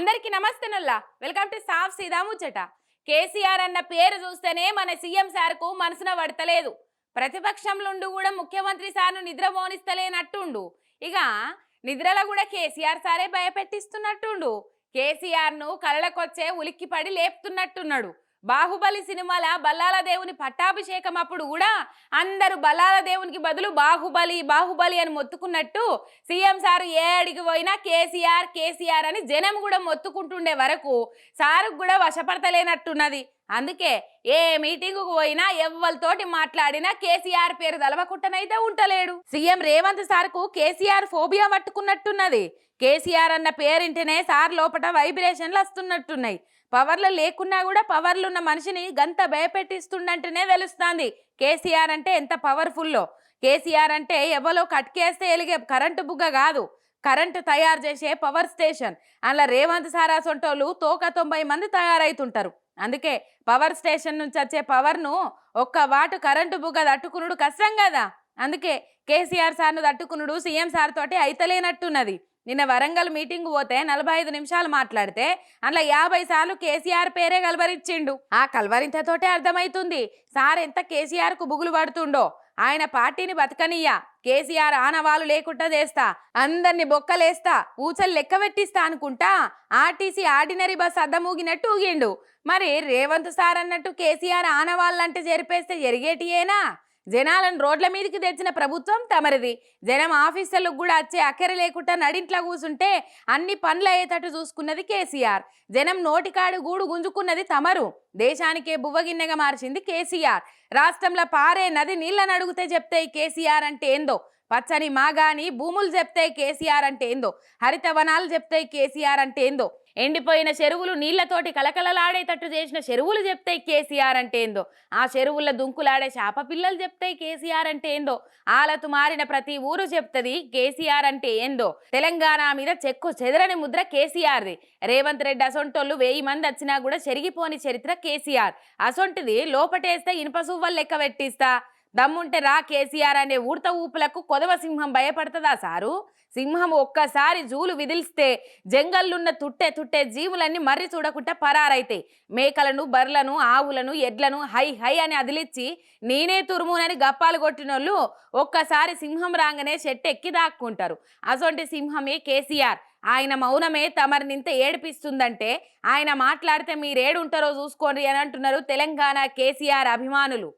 అందరికీ నమస్తే నల్లా. వెల్కమ్ టు సాఫ్ సీదా ముచ్చట. కేసీఆర్ అన్న పేరు చూస్తేనే మన సీఎం సార్కు మనసున పడతలేదు. ప్రతిపక్షంలోండు కూడా ముఖ్యమంత్రి సార్ను నిద్ర పోనిస్తలేనట్టుండు. ఇక నిద్రలో కూడా కేసీఆర్ సారే భయపెట్టిస్తున్నట్టుండు. కేసీఆర్ను కళ్ళకొచ్చే ఉలిక్కిపడి లేపుతున్నట్టున్నాడు. బాహుబలి సినిమాల బల్లాల దేవుని పట్టాభిషేకం అప్పుడు కూడా అందరూ బల్లాల దేవునికి బదులు బాహుబలి బాహుబలి అని మొత్తుకున్నట్టు సీఎం సారు ఏ అడిగి పోయినా కేసీఆర్ కేసీఆర్ అని జనం కూడా మొత్తుకుంటుండే వరకు సారుకు కూడా వశపడతలేనట్టున్నది. అందుకే ఏ మీటింగుకు పోయినా ఎవ్వరితోటి మాట్లాడినా కేసీఆర్ పేరు తలవకుంటనైతే ఉంటలేడు. సీఎం రేవంత్ సార్కు కేసీఆర్ ఫోబియా పట్టుకున్నట్టున్నది. కేసీఆర్ అన్న పేరింటనే సార్ లోపట వైబ్రేషన్లు వస్తున్నట్టున్నాయి. పవర్లు లేకున్నా కూడా పవర్లు ఉన్న మనిషిని గంత భయపెట్టిస్తుండంటేనే తెలుస్తుంది. కేసీఆర్ అంటే ఎంత పవర్ఫుల్లో. కేసీఆర్ అంటే ఎవలో కట్కేస్తే ఎలిగే కరెంటు బుగ్గ కాదు. కరెంటు తయారు చేసే పవర్ స్టేషన్. అలా రేవంత్ సారా సొంటోళ్ళు తోక తొంభై మంది తయారవుతుంటారు అందుకే పవర్ స్టేషన్ నుంచి వచ్చే పవర్ను ఒక్క వాటు కరెంటు బుగ్గ తట్టుకునుడు కష్టం కదా. అందుకే కేసీఆర్ సార్ను తట్టుకునుడు సీఎం సార్ తోటి అయితలేనట్టున్నది. నిన్న వరంగల్ మీటింగ్ పోతే నలభై ఐదు నిమిషాలు మాట్లాడితే అందులో యాభై సార్లు కేసీఆర్ పేరే కలవరించిండు. ఆ కలవరింతతోటే అర్థమవుతుంది సార్ ఎంత కేసీఆర్కు బుగులు పడుతుండో. ఆయన పార్టీని బతకనియ్యా కేసీఆర్ ఆనవాలు లేకుండా చేస్తా అందరిని బొక్కలేస్తా ఊచలు లెక్క పెట్టిస్తా అనుకుంటా ఆర్టీసీ ఆర్డినరీ బస్ అద్దమూగినట్టు ఊగిండు. మరి రేవంత్ సార్ అన్నట్టు కేసీఆర్ ఆనవాళ్ళంటే జరిపేస్తే జరిగేటియేనా? జనాలను రోడ్ల మీదకి తెచ్చిన ప్రభుత్వం తమరిది. జనం ఆఫీసర్లకు కూడా వచ్చే అక్కర లేకుండా నడింట్లో కూసుంటే అన్ని పనులు అయ్యేటట్టు చూసుకున్నది కేసీఆర్. జనం నోటికాడు గూడు గుంజుకున్నది తమరు. దేశానికే బువ్వగిన్నెగా మార్చింది కేసీఆర్. రాష్ట్రంలో పారే నది నీళ్ళని అడిగితే చెప్తే కేసీఆర్ అంటే ఏందో? పచ్చని మాగాని భూములు చెప్తే కేసీఆర్ అంటే ఏందో? హరిత వనాలు చెప్తే కేసీఆర్ అంటే ఏందో? ఎండిపోయిన చెరువులు నీళ్ళతోటి కలకలలాడేటట్టు చేసిన చెరువులు చెప్తే కేసీఆర్ అంటే ఏందో? ఆ చెరువుల దుంకులాడే చేప పిల్లలు చెప్తే కేసీఆర్ అంటే ఏందో? ఆలతు మారిన ప్రతి ఊరు చెప్తుంది కేసీఆర్ అంటే ఏందో? తెలంగాణ మీద చెక్కు చెదరని ముద్ర కేసీఆర్ది. రేవంత్ రెడ్డి అసొంటోళ్ళు వెయ్యి మంది వచ్చినా కూడా చెరిగిపోని చరిత్ర కేసీఆర్. అసొంటిది లోపటేస్తే ఇనుప సువ్వలు లెక్క పెట్టిస్తా. దమ్ముంటే రా కేసీఆర్ అనే ఊర్త ఊపులకు కొదవ సింహం భయపడుతుందా సారు? సింహం ఒక్కసారి జూలు విదిలిస్తే జంగల్లున్న తుట్టే తుట్టే జీవులన్నీ మర్రి చూడకుండా పరారైతాయి మేకలను బర్లను ఆవులను ఎడ్లను హై హై అని అదిలిచ్చి నేనే తురుమునని గప్పాలు కొట్టినోళ్ళు ఒక్కసారి సింహం రాగానే చెట్టెక్కి దాక్కుంటారు. అసొంటి సింహమే కేసీఆర్. ఆయన మౌనమే తమరినింత ఏడిపిస్తుందంటే ఆయన మాట్లాడితే మీరేడుంటారో చూసుకోండి అని అంటున్నారు తెలంగాణ కేసీఆర్ అభిమానులు.